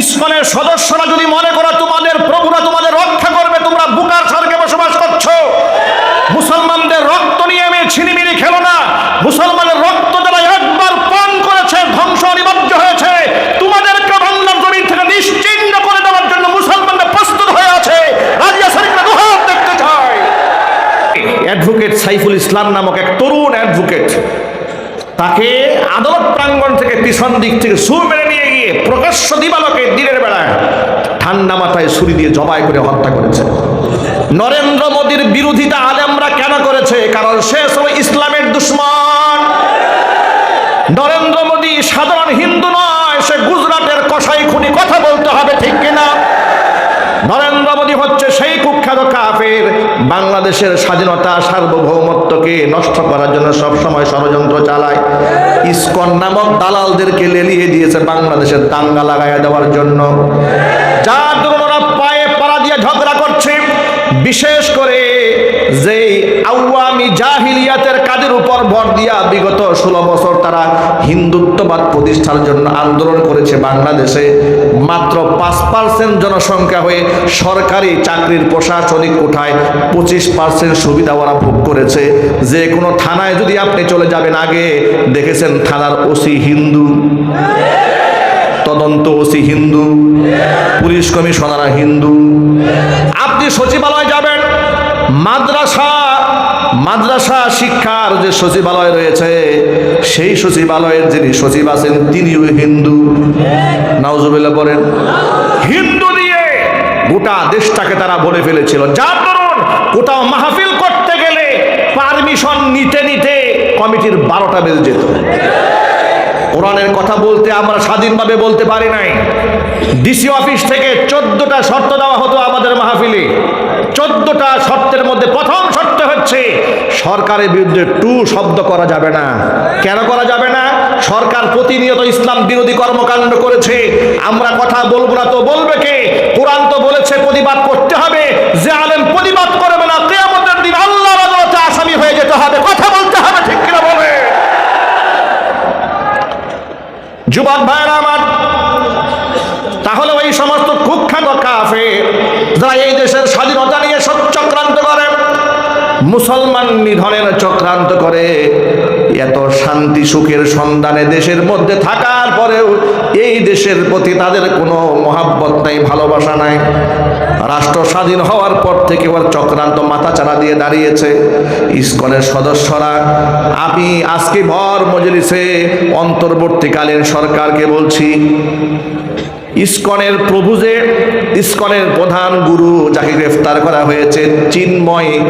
ইসকনের সদস্যরা যদি মনে করো তোমাদের প্রভুরা তোমাদের রক্ষা করবে, তোমরা বুকার স্বর্গে বসবাস করছ। মুসলমানদের রক্ত নিয়ে আমি ছিনিমিনি খেলো না। মুসলমানের রক্ত যারা একবার পান করেছে, ধ্বংস অনিবার্য হয়েছে, তোমাদেরকে বাংলার জমিন থেকে নিশ্চিন্ন করে দেওয়ার জন্য মুসলমানরা প্রস্তুত হয়ে আছে। রাজিয়া শরীফরা দুহাত দেখতে চায়। অ্যাডভোকেট সাইফুল ইসলাম নামক এক তরুণ অ্যাডভোকেট তাকে আদালত প্রাঙ্গণ থেকে পিছন দিক থেকে সুর মেরে নিয়ে গিয়ে প্রকাশ্য দিবালকে দিনের বেলায় ঠান্ডা মাথায় ছুরি দিয়ে জবাই করে হত্যা করেছে। নরেন্দ্র মোদীর বিরোধিতা আলেমরা কেন করেছে? কারণ সে সময় ইসলামের দুশ্মন। নরেন্দ্র মোদী সাধারণ হিন্দু নয় সে গুজরাটের কসাই খুনি কথা বলতে হবে ঠিক কিনা নরেন্দ্র মোদী হচ্ছে সেই কুখ্যাত কাফের বাংলাদেশের স্বাধীনতা সার্বভৌমত্বকে নষ্ট করার জন্য সব সময় ষড়যন্ত্র চালায়। ইস্কন নামক দালালদেরকে লেলিয়ে দিয়েছে বাংলাদেশের দাঙ্গা লাগাইয়া দেওয়ার জন্য। যার দরুন পায়ে পাড়া দিয়ে ঝগড়া করছে। বিশেষ করে যে আওয়ামী জাহিলিয়াতের কাজের উপর ভর দিয়া বিগত ষোলো বছর তারা হিন্দুত্ববাদ প্রতিষ্ঠার জন্য আন্দোলন করেছে বাংলাদেশে। মাত্র পাঁচ পার্সেন্ট জনসংখ্যা হয়ে সরকারি চাকরির প্রশাসনিক কোঠায় পঁচিশ পার্সেন্ট সুবিধা ওরা ভোগ করেছে। যে কোনো থানায় যদি আপনি চলে যাবেন আগে, দেখেছেন থানার ওসি হিন্দু? তদন্ত ওসি হিন্দু? পুলিশ কমিশনাররা হিন্দু? আপনি সচিবালয় যাবেন, মাদ্রাসা মাদ্রাসা শিক্ষার যে সচিবালয় রয়েছে, সেই সচিবালয়ের যিনি সচিব আছেন, তিনিও হিন্দু। নাউজুবিল্লাহ বলেন, হিন্দু নিয়ে গোটা দেশটাকে তারা বলে ফেলেছিল। যার দরুন কোথাও মাহফিল করতে গেলে পারমিশন নিতে নিতে কমিটির বারোটা বেজে যেত। কোরআনের কথা বলতে আমরা স্বাধীনভাবে বলতে পারি নাই। ডিসি অফিস থেকে চোদ্দটা শর্ত দেওয়া হতো আমাদের মাহফিলে। চোদ্দটা শর্তের মধ্যে প্রথম হচ্ছে, সরকারের বিরুদ্ধে টু শব্দ করা যাবে না। কেন করা যাবে না? সরকার প্রতিনিয়ত ইসলাম বিরোধী কর্মকাণ্ড করেছে। আমরা কথা বলব না তো বলবে কে? কোরআন তো বলেছে, প্রতিবাদ করতে হবে। যে আলেম প্রতিবাদ করবে না, কেয়ামতের দিন আল্লাহর আদালতে আসামি হয়ে যেতে হবে। কথা বলতে হবে, ঠিক কিনা বলে যুবক ভাইরা আমার, তাহলে ওই সমস্ত কুখ্যাত কাফে যারা এই দেশের স্বাধীনতা মুসলমান নিধনের চক্রান্ত করে। এত শান্তি সুখের সন্ধানে দেশের মধ্যে থাকার পরেও এই দেশের প্রতি তাদের কোনো মহাব্বত নাই, ভালোবাসা নাই। রাষ্ট্র স্বাধীন হওয়ার পর থেকে ওর চক্রান্ত মাথাচাড়া দিয়ে দাঁড়িয়েছে। ইসকনের সদস্যরা, আমি আজকে ভর মজলিসে অন্তর্বর্তীকালীন সরকারকে বলছি ইসকনের প্রভু যে, ইস্কনের প্রধান গুরু যাকে গ্রেফতার করা হয়েছে, চিন্ময়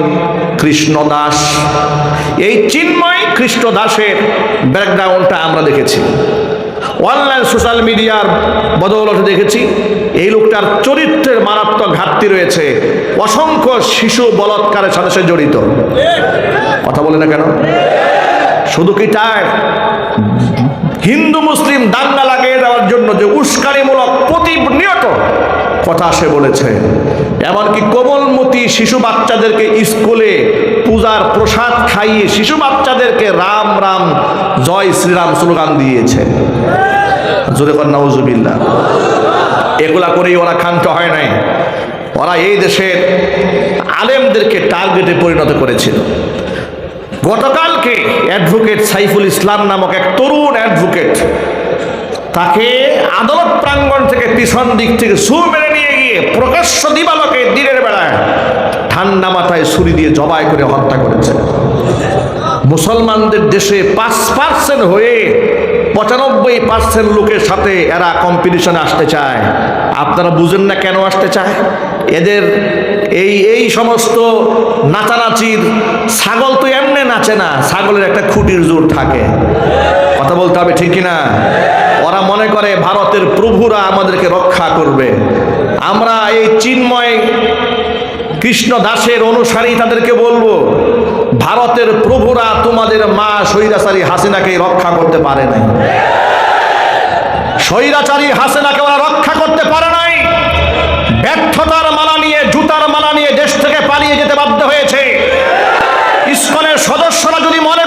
কৃষ্ণ দাস এই চিন্ময় কৃষ্ণ দাসের ব্যাকগ্রাউন্ডটা আমরা দেখেছি। অনলাইন সোশ্যাল মিডিয়ার বদৌলতে দেখেছি, এই লোকটার চরিত্রের মারাত্মক ঘাটতি রয়েছে। অসংখ্য শিশু বলৎকারের সাথে সে জড়িত। কথা বলে না কেন? শুধু কি তাই? হিন্দু, মুসলিম দাঙ্গা লাগিয়ে দেওয়ার জন্য যে উস্কানিমূলক প্রতিনিয়ত কথা সে বলেছে। এমনকি কোমলমতি শিশু বাচ্চাদেরকে স্কুলে পূজার প্রসাদ খাইয়ে শিশু বাচ্চাদেরকে রাম রাম, জয় শ্রীরাম স্লোগান দিয়েছে। জোরে এগুলা করেই ওরা ক্ষান্ত হয় নাই। ওরা এই দেশের আলেমদেরকে টার্গেটে পরিণত করেছিল। গতকালকে অ্যাডভোকেট সাইফুল ইসলাম নামক এক তরুণ অ্যাডভোকেট তাকে আদালত প্রাঙ্গণ থেকে পিছন দিক থেকে সুর মেরে নিয়ে গিয়ে প্রকাশ্য দিবালকে দিনের বেলায় ঠান্ডা মাথায় ছুরি দিয়ে জবাই করে হত্যা করেছে। মুসলমানদের দেশে পাঁচ পার্সেন্ট হয়ে পঁচানব্বই পার্সেন্ট লোকের সাথে এরা কম্পিটিশনে আসতে চায়। আপনারা বুঝেন না কেন আসতে চায়? এদের এই এই সমস্ত নাচানাচির ছাগল তো এমনি নাচে না, ছাগলের একটা খুঁটির জোর থাকে। কথা বলতে হবে ঠিক কিনা? ওরা মনে করে ভারতের প্রভুরা আমাদেরকে রক্ষা করবে। আমরা এই চিন্ময় কৃষ্ণ দাসের অনুসারী তাদেরকে বলব, ভারতের প্রভুরা তোমাদের মা স্বৈরাচারী হাসিনাকে রক্ষা করতে পারে নাই। স্বৈরাচারী হাসিনাকে ওরা রক্ষা করতে পারে নাই। ব্যর্থতার মালা নিয়ে, জুতার মালা নিয়ে দেশ থেকে পালিয়ে যেতে বাধ্য হয়েছে। ইসকনের সদস্যরা যদি মনে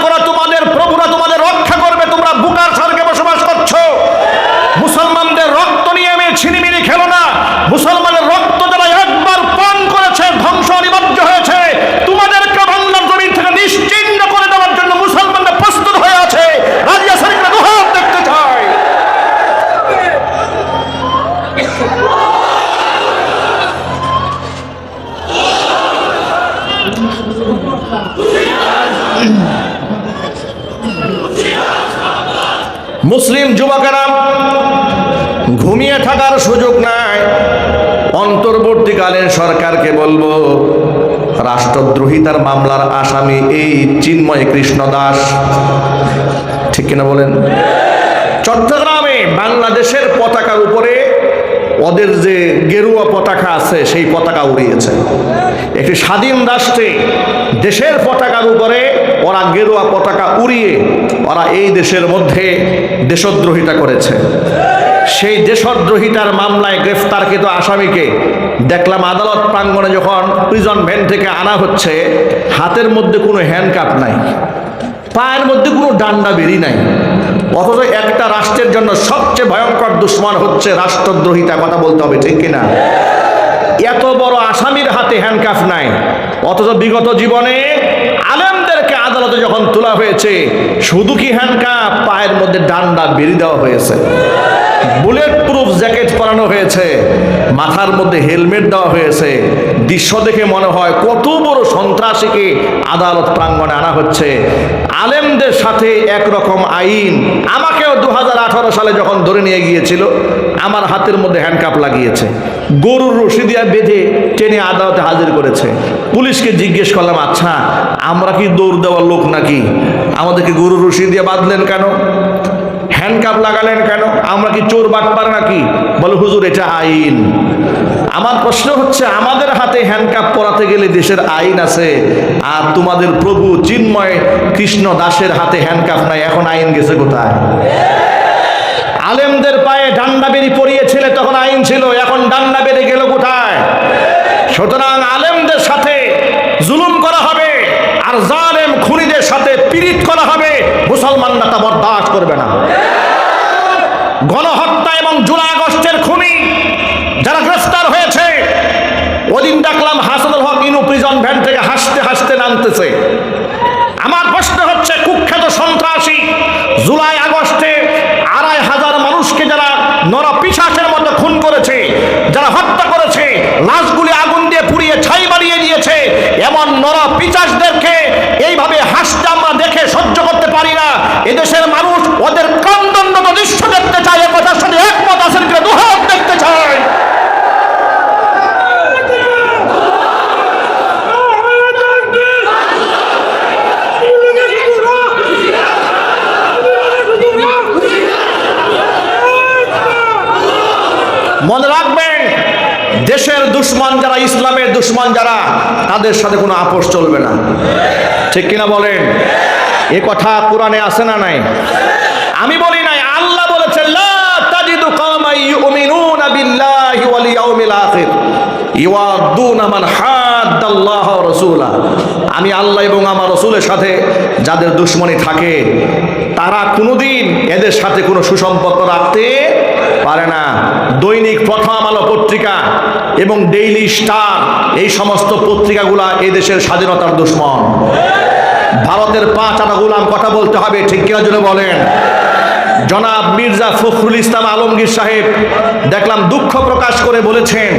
বলব রাষ্ট্রদ্রোহিতার মামলার আসামি এই চিন্ময় কৃষ্ণ দাস। ঠিক কিনা বলেন? চট্টগ্রামে বাংলাদেশের পতাকার উপরে ওদের যে গেরুয়া পতাকা আছে, সেই পতাকা উড়িয়েছে। একটি স্বাধীন রাষ্ট্রে দেশের পতাকার উপরে ওরা গেরুয়া পতাকা উড়িয়ে ওরা এই দেশের মধ্যে দেশদ্রোহিতা করেছে। সেই দেশদ্রোহিতার মামলায় গ্রেফতারকৃত আসামিকে দেখলাম আদালত প্রাঙ্গণে যখন প্রিজন ভ্যান থেকে আনা হচ্ছে, হাতের মধ্যে কোনো হ্যান্ডকাপ নাই, পায়ের মধ্যে কোনো ডান্ডা বেরি নাই, অথচ একটা রাষ্ট্রের জন্য সবচেয়ে ভয়ঙ্কর দুশ্মন হচ্ছে রাষ্ট্রদ্রোহিতা, কথা বলতে হবে, ঠিক কিনা? এত বড় আসামির হাতে হ্যান্ডকাফ নাই, অথচ বিগত জীবনে আলেমদেরকে আদালতে যখন তোলা হয়েছে, শুধু কি হ্যান্ডকাফ পায়ের মধ্যে ডান্ডা বেরি দেওয়া হয়েছে। বুলেট প্রুফ জ্যাকেট পরানো হয়েছে। মাথার মধ্যে হেলমেট দেওয়া হয়েছে। দৃশ্য দেখে মনে হয় কত বড় সন্ত্রাসীকে আদালত প্রাঙ্গণে আনা হচ্ছে। আলেমদের সাথে একরকম আইন। আমাকেও দুহাজার আঠারো সালে যখন ধরে নিয়ে গিয়েছিল, আমার হাতের মধ্যে হ্যান্ডকাপ লাগিয়েছে। গরুর রশি দিয়া বেঁধে টেনে আদালতে হাজির করেছে। পুলিশকে জিজ্ঞেস করলাম আচ্ছা আমরা কি দৌড় দেওয়ার লোক নাকি? আমাদেরকে গরুর রশি দিয়ে বাঁধলেন কেন? হ্যান্ডকাপ লাগালেন কেন? আমরা কি চোর বাটপার নাকি? বলে, হুজুর, এটা আইন। আমার প্রশ্ন হচ্ছে, আমাদের হাতে হ্যান্ডকাপ পরাতে গেলে দেশের আইন আছে, আর তোমাদের প্রভু চিন্ময় কৃষ্ণ দাসের হাতে হ্যান্ডকাপ নাই, এখন আইন গেছে কোথায়? আলেমদের পায়ে ডান্ডা বেরি পরিয়েছিলে, তখন আইন ছিল, এখন ডান্ডা বেড়ে গেল কোথায়? সুতরাং আলেমদের সাথে জুলুম করা হবে, আর জালেম খুনিদের সাথে পীড়িত করা হবে, মুসলমানরা তা বরদাস্ত করবে না। এবং জুলাই আগস্টের খুনি যারা গ্রেফতার হয়েছে, ওদিন ডাকলাম হাসানুল হক ইনু প্রিজন ভ্যান থেকে হাসতে হাসতে নামতেছে। আমার প্রশ্ন হচ্ছে, কুখ্যাত সন্ত্রাসী, জুলাই আগস্টে আড়াই হাজার মানুষকে যারা নর পিসাসের মতো খুন করেছে, যারা হত্যা করেছে, লাশগুলি আগুন দিয়ে পুড়িয়ে ছাই বানিয়ে দিয়েছে, এমন নর পিচাসদেরকে এইভাবে হাসতে আমরা দেখে সহ্য করতে পারি না। এদেশের মানুষ ওদের ক্রন্দনত দৃশ্য দেখতে চায় এ কথার সাথে একমত আছেন কিনা দুহাত দেখতে চায় মনে রাখবেন, দেশের দুশ্মন যারা, ইসলামের দুশ্মন যারা, তাদের সাথে কোনো আপোষ চলবে না। ঠিক কিনা বলেন? এ কথা কোরআনে আছে না নাই? আমি বলি নাই, আল্লাহ বলেছেন আমি আল্লাহ এবং আমার রসুলের সাথে যাদের দুশ্মনী থাকে, তারা কোনোদিন এদের সাথে কোনো সুসম্পর্ক রাখতে পারে না। দৈনিক প্রথম আলো পত্রিকা এবং ডেইলি স্টার এই সমস্ত পত্রিকাগুলা এই দেশের স্বাধীনতার দুশ্মন। ভারতের পাঁচ আনা গুলাম কথা বলতে হবে, ঠিক কিনা জন্য বলেন? জনাব মির্জা ফখরুল ইসলাম আলমগীর সাহেব দেখলাম দুঃখ প্রকাশ করে বলেছেন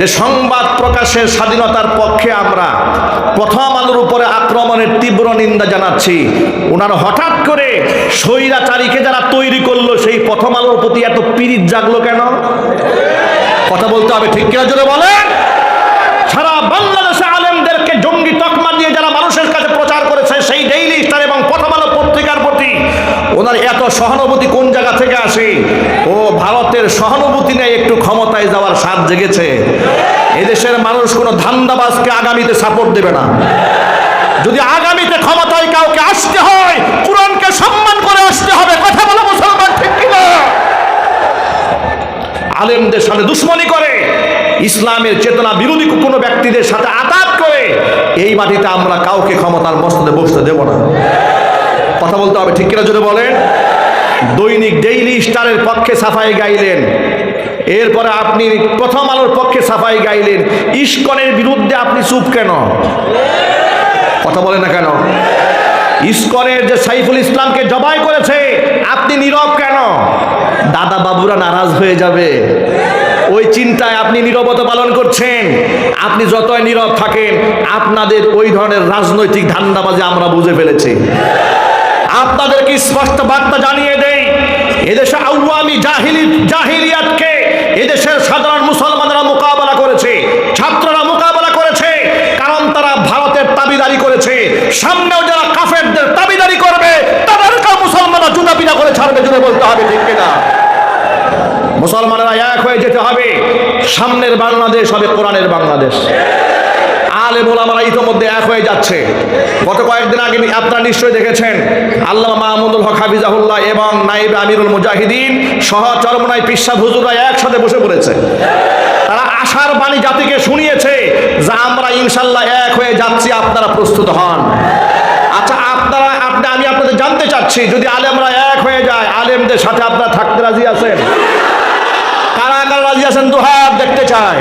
যে সংবাদ প্রকাশের স্বাধীনতার পক্ষে আমরা প্রথম আলোর উপরে আক্রমণের তীব্র নিন্দা জানাচ্ছি। ওনার হঠাৎ করে স্বৈরাচারীকে যারা তৈরি করল, সেই প্রথম আলোর প্রতি এত পিরিত জাগলো কেন? কথা বলতে হবে, ঠিক কিনা জোরে বলেন? সারা বাংলাদেশে আলেমদেরকে জঙ্গি তকমা দিয়ে যারা মানুষের কাছে প্রচার করেছে সেই ডেইলি স্টার এবং প্রথম আলো পত্রিকার প্রতি ওনার এত সহানুভূতি কোন জায়গা থেকে আসে? ও, ভারতের সহানুভূতি নেই, একটু ক্ষমতায় যাওয়ার স্বাদ জেগেছে। এদেশের মানুষ কোনো ধান্দাবাজকে আগামীতে সাপোর্ট দেবে না। যদি আগামীতে ক্ষমতায় কাউকে আসতে হয়, কোরআনকে সম্মান করে আসতে হবে। কথা বলো মুসলমান, ঠিক কিনা? আলেমদের সাথে দুশ্মনী করে, ইসলামের চেতনা বিরোধী কোনো ব্যক্তিদের সাথে আঘাত করে, এই মাটিতে আমরা কাউকে ক্ষমতার মস্তদে বসতে দেব না। কথা বলতে হবে, ঠিক কিনা যদি বলেন? দৈনিক ডেইলি স্টারের পক্ষে সাফাই গাইলেন। এরপরে আপনি প্রথম আলোর পক্ষে সাফাই গাইলেন। ইস্কনের বিরুদ্ধে আপনি চুপ কেন? কথা বলেন না কেন? ইস্কনের যে সাইফুল ইসলামকে জবাই করেছে, আপনি নীরব কেন? দাদা বাবুরা নারাজ হয়ে যাবে। ওই চিন্তায় আপনি নীরবতা পালন করছেন। আপনি যতই নীরব থাকেন, আপনাদের ওই ধরনের রাজনৈতিক ধান্দাবাজি আমরা বুঝে ফেলেছি। আপনাদেরকে স্পষ্ট বার্তা জানিয়ে দেই, এদেশে আওয়ামি জাহিলি, জাহিলিয়াতকে এদেশের সাধারণ মুসলমানরা মোকাবেলা করেছে, ছাত্ররা মোকাবেলা করেছে, কারণ তারা ভারতের তাবিদারি করেছে। সামনেও যারা কাফেরদের তাবিদারি করবে, তাদেরকেও মুসলমানরা জুতা পিনা করে ছাড়বে, জুড়ে বলতে হবে, ঠিক কিনা মুসলমানেরা এক হয়ে যেতে হবে, সামনের বাংলাদেশ হবে কোরআনের বাংলাদেশ। আলে মোলামারা ইতোমধ্যে এক হয়ে যাচ্ছে। গত কয়েকদিন আগে আপনারা নিশ্চয়ই দেখেছেন আল্লাহ মাহমুদুল হক হাফিজাহুল্লাহ এবং নাইব আমিরুল মুজাহিদিন সহ চরমনাই পিসাব হুজুরা একসাথে বসে পড়েছে। তারা আশার বাণী জাতিকে শুনিয়েছে যে আমরা ইনশাল্লাহ এক হয়ে যাচ্ছি, আপনারা প্রস্তুত হন। আচ্ছা আপনারা আপনি আমি আপনাদের জানতে চাচ্ছি, যদি আলেমরা এক হয়ে যায়, আলেমদের সাথে আপনারা থাকতে রাজি আছেন? কারা কারা রাজি আছেন? দুহাত দেখতে চায়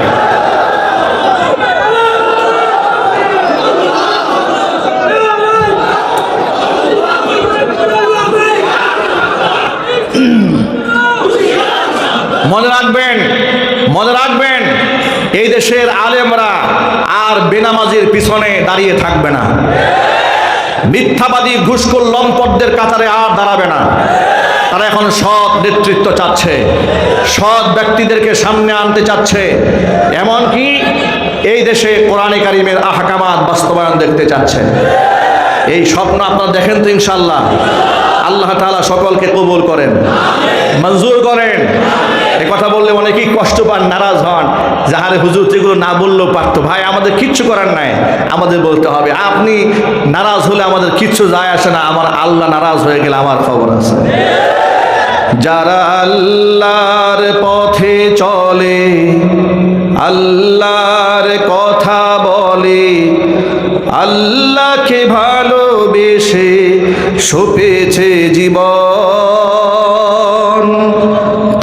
মনে রাখবেন মনে রাখবেন, এই দেশের আলেমরা আর বেনামাজির পিছনে দাঁড়িয়ে থাকবে না। মিথ্যাবাদী ঘুষখোর লম্পটদের কাতারে আর দাঁড়াবে না। তারা এখন সৎ নেতৃত্ব চাচ্ছে, সৎ ব্যক্তিদেরকে সামনে আনতে চাচ্ছে। এমনকি এই দেশে কোরআনে কারিমের আহকামাত বাস্তবায়ন দেখতে চাচ্ছে। এই স্বপ্ন আপনারা দেখেন তো ইনশাল্লাহ আল্লাহ তাআলা সকলকে কবুল করেন, মঞ্জুর করেন। কথা বললে অনেকেই কষ্ট পান, নারাজ হন। যাহারে হুজুর যেগুলো না বললেও পারতো। ভাই, আমাদের কিচ্ছু করার নাই। আমাদের বলতে হবে, আপনি নারাজ হলে আমাদের কিচ্ছু যায় আসে না। আমার আল্লাহ নারাজ হয়ে গেলে আমার খবর আছে। যারা আল্লাহর পথে চলে, আল্লাহর কথা বলে, আল্লাহকে ভালোবেসে সপেছে জীবন।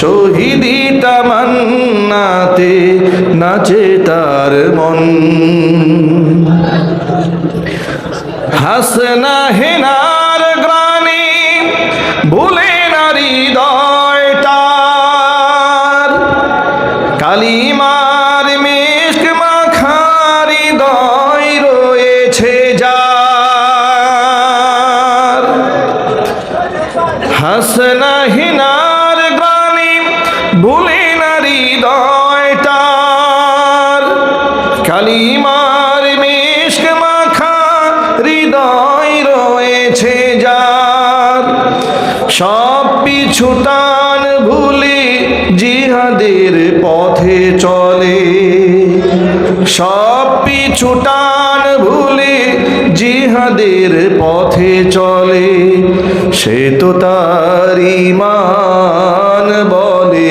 শহীদি তামান্নাতে নাচে তার মন। কালিমার মেশক মাখা, হৃদয় রয়েছে যার। সব পিছুটান ভুলে জিহাদের পথে চলে। সব পিছুটান ভুলে জিহাদের পথে চলে। সে তো তার বলে,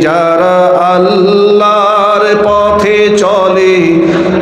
যারা আল্লাহর পথে চলে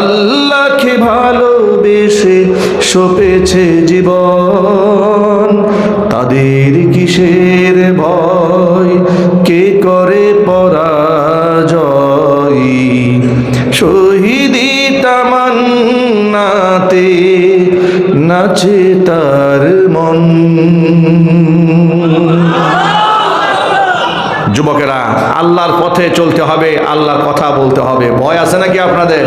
আল্লাহকে ভালোবেসে সপেছে জীবন। তাদের কিসের ভয়? কে করে পরাজয়? শহীদি তামান্নাতে নাচে তার মন। যুবকেরা, আল্লাহর পথে চলতে হবে, আল্লাহর কথা বলতে হবে। ভয় আছে নাকি আপনাদের?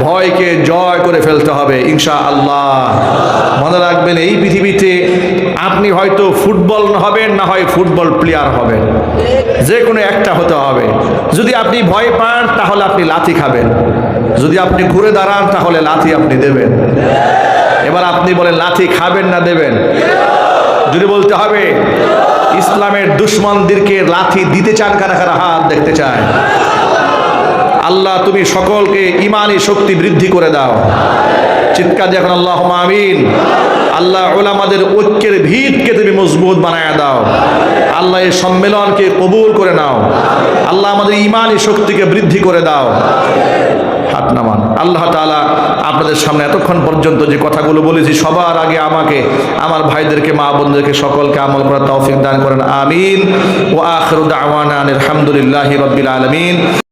ভয়কে জয় করে ফেলতে হবে ইনশা আল্লাহ মনে রাখবেন, এই পৃথিবীতে আপনি হয়তো ফুটবল হবেন, না হয় ফুটবল প্লেয়ার হবেন। যে কোনো একটা হতে হবে। যদি আপনি ভয় পান, তাহলে আপনি লাথি খাবেন। যদি আপনি ঘুরে দাঁড়ান, তাহলে লাথি আপনি দেবেন। এবার আপনি বলেন, লাথি খাবেন না দেবেন? যদি বলতে হবে, ইসলামের দুশ্মনদেরকে লাথি দিতে চান কারা কারা? হাত দেখতে চায় আল্লাহ তুমি সকলকে ইমানি শক্তি বৃদ্ধি করে দাও। চিৎকার দিয়ে এখন আল্লাহ আমিন। আল্লাহ ওলামাদের ঐক্যের ভিতকে তুমি মজবুত বানায় দাও। আল্লাহ এই সম্মেলনকে কবুল করে নাও। আল্লাহ আমাদের ইমানি শক্তিকে বৃদ্ধি করে দাও। হাত নামান। আল্লাহ তাআলা আপনাদের সামনে এতক্ষণ পর্যন্ত যে কথাগুলো বলেছি সবার আগে আমাকে, আমার ভাইদেরকে, মা বোনদেরকে, সকলকে আমল করার তৌফিক দান করেন। আমিন। ও আখরুদ আওয়ানা আলহামদুলিল্লাহি রব্বিল আলামিন।